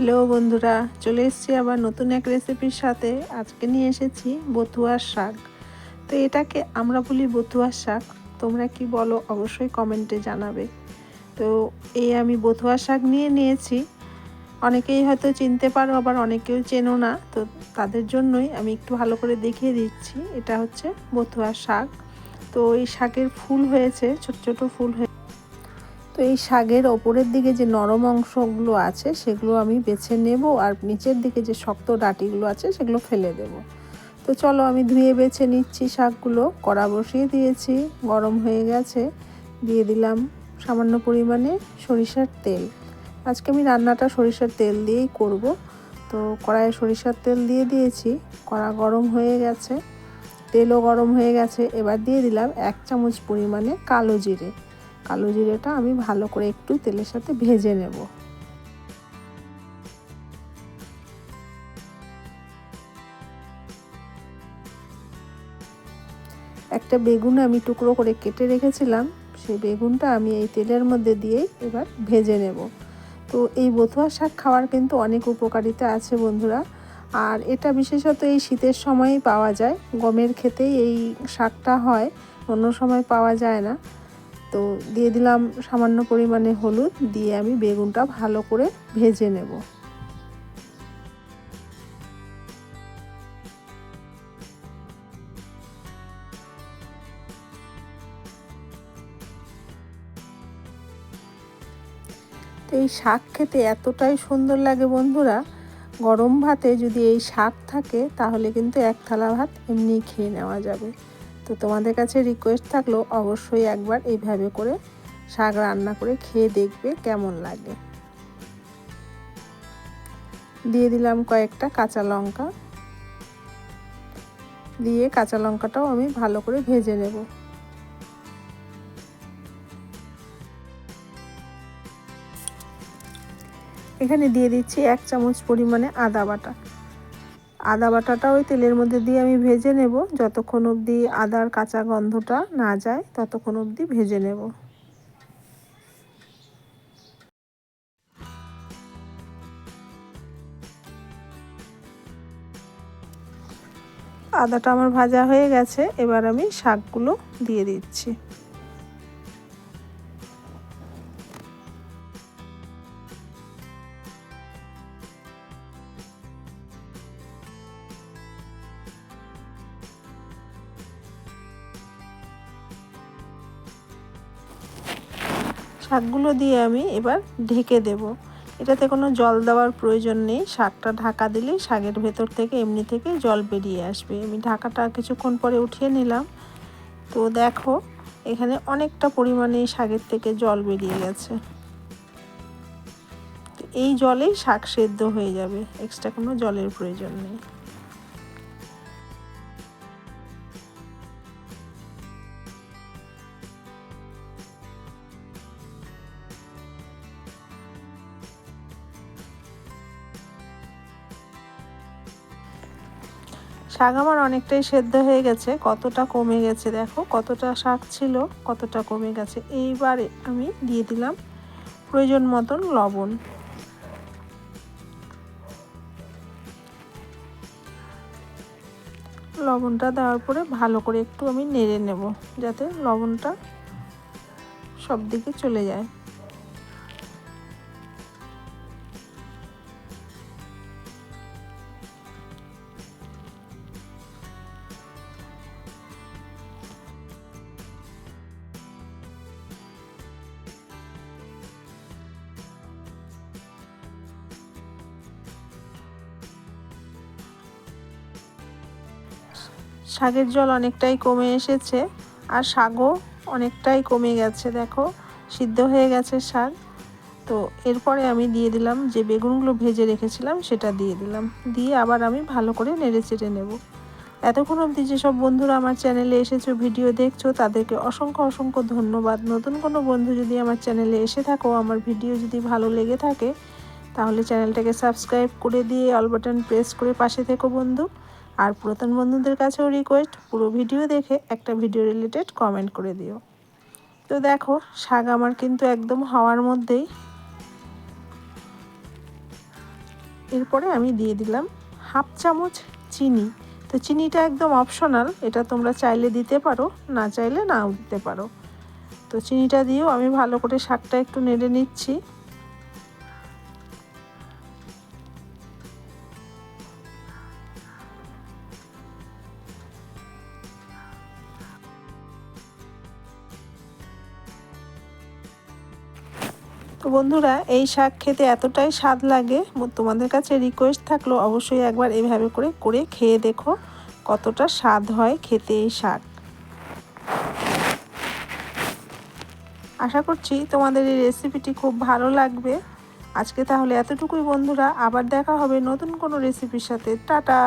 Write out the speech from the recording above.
Hello বন্ধুরা, চলে এসেছি আবার নতুন এক রেসিপির সাথে। আজকে নিয়ে এসেছি বথুয়ার শাক। তো এটাকে আমরা বলি বথুয়ার শাক। তোমরা কি বলো অবশ্যই কমেন্টে জানাবে। তো এই আমি বথুয়ার শাক নিয়ে নিয়েছি। অনেকেই হয়তো চিনতে পারো, আবার অনেকেও চেনো না। তো তাদের জন্যই আমি একটু ভালো করে দেখিয়ে দিচ্ছি। এটা হচ্ছে বথুয়ার শাক। তো এই শাকের ফুল হয়েছে, ছোট ছোট ফুল হয়ে তো এই শাকের ওপরের দিকে যে নরম অংশগুলো আছে, সেগুলো আমি বেছে নেব আর নিচের দিকে যে শক্ত ডাটিগুলো আছে, সেগুলো ফেলে দেব। তো চলো আমি ধুয়ে বেছে নিচ্ছি শাকগুলো। কড়া বসিয়ে দিয়েছি, গরম হয়ে গেছে। দিয়ে দিলাম সামান্য পরিমাণে সরিষার তেল। আজকে আমি রান্নাটা সরিষার তেল দিয়েই করব। তো কড়াইয়ে সরিষার তেল দিয়ে দিয়েছি, কড়া গরম হয়ে গেছে। তেলও গরম হয়ে গেছে। এবার দিয়ে দিলাম এক চামচ পরিমাণে কালো জিরে। কালো জিরেটা আমি ভালো করে একটু তেলের সাথে ভেজে নেব। একটা বেগুন আমি টুকরো করে কেটে রেখেছিলাম, সেই বেগুনটা আমি এই তেলের মধ্যে দিয়েই এবার ভেজে নেব। তো এই বথুয়া শাক খাওয়ার কিন্তু অনেক উপকারিতা আছে বন্ধুরা। আর এটা বিশেষত এই শীতের সময়ই পাওয়া যায়, গমের খেতেই এই শাকটা হয়, অন্য সময় পাওয়া যায় না। তো দিয়ে দিলাম সামান্য পরিমাণে হলুদ, দিয়ে আমি বেগুনটা ভালো করে ভেজে নেব। এই শাক খেতে এতটাই সুন্দর লাগে বন্ধুরা, গরম ভাতে যদি এই শাক থাকে তাহলে কিন্তু এক থালা ভাত এমনি খেয়ে নেওয়া যাবে। তো তোমাদের কাছে রিকোয়েস্ট থাকল, অবশ্যই একবার এইভাবে করে শাক রান্না করে খেয়ে দেখবে কেমন লাগে। দিয়ে দিলাম কয়েকটা কাঁচা লঙ্কা। দিয়ে কাঁচা লঙ্কাটাও আমি ভালো করে ভেজে নেব। এখানে দিয়ে দিচ্ছি এক চামচ পরিমাণে আদা বাটা। আদা বাটাটা ওই তেলের মধ্যে দিয়ে আমি ভেজে নেব। যতক্ষণ অবধি আদার কাঁচা গন্ধটা না যায়, ততক্ষণ অবধি ভেজে নেব। আদাটা আমার ভাজা হয়ে গেছে। এবার আমি শাকগুলো দিয়ে দিচ্ছি। শাকগুলো দিয়ে আমি এবার ঢেকে দেব। এটাতে কোনো জল দেওয়ার প্রয়োজন নেই। শাকটা ঢাকা দিলেই শাকের ভেতর থেকে এমনি থেকে জল বেরিয়ে আসবে। আমি ঢাকাটা কিছুক্ষণ পরে উঠিয়ে নিলাম। তো দেখো, এখানে অনেকটা পরিমাণে শাকের থেকে জল বেরিয়ে গেছে। এই জলেই শাক সেদ্ধ হয়ে যাবে। এক্সট্রা কোনো জলের প্রয়োজন নেই। শাক আমার অনেকটাই সেদ্ধ হয়ে গেছে, কতটা কমে গেছে দেখো, কতটা শাক ছিল, কতটা কমে গেছে। এইবারে আমি দিয়ে দিলাম প্রয়োজন মতন লবণ। লবণটা দেওয়ার পরে ভালো করে একটু আমি নেড়ে নেব, যাতে লবণটা সব দিকে চলে যায়। শাকের জল অনেকটাই কমে এসেছে আর শাকও অনেকটাই কমে গেছে, দেখো, সিদ্ধ হয়ে গেছে শাক। তো এরপরে আমি দিয়ে দিলাম যে বেগুনগুলো ভেজে রেখেছিলাম সেটা দিয়ে দিলাম। দিয়ে আবার আমি ভালো করে নেড়ে চেড়ে নেব। এতক্ষণ অবধি যেসব বন্ধুরা আমার চ্যানেলে এসেছ, ভিডিও দেখছ, তাদেরকে অসংখ্য অসংখ্য ধন্যবাদ। নতুন কোনো বন্ধু যদি আমার চ্যানেলে এসে থাকো, আমার ভিডিও যদি ভালো লেগে থাকে, তাহলে চ্যানেলটাকে সাবস্ক্রাইব করে দিয়ে অল বাটন প্রেস করে পাশে থেকো বন্ধু। আর পুরাতন বন্ধুদের কাছেও রিকোয়েস্ট পুরো ভিডিও দেখে একটা ভিডিও রিলেটেড কমেন্ট করে দিও। তো দেখো শাক আমার কিন্তু একদম হওয়ার মধ্যেই। এরপরে আমি দিয়ে দিলাম হাফ চামচ চিনি। তো চিনিটা একদম অপশনাল এটা তোমরা চাইলে দিতে পারো, না চাইলে নাও দিতে পারো। তো চিনিটা দিয়েও আমি ভালো করে শাকটা একটু নেড়ে নিচ্ছি। বন্ধুরা, এই শাক খেতে এতটাই স্বাদ লাগে, তোমাদের কাছে রিকোয়েস্ট থাকল অবশ্যই একবার এভাবে করে করে খেয়ে দেখো কতটা স্বাদ হয় খেতে এই শাক। আশা করছি তোমাদের এই রেসিপিটি খুব ভালো লাগবে। আজকে তাহলে এতটুকুই বন্ধুরা, আবার দেখা হবে নতুন কোনো রেসিপির সাথে। টাটা!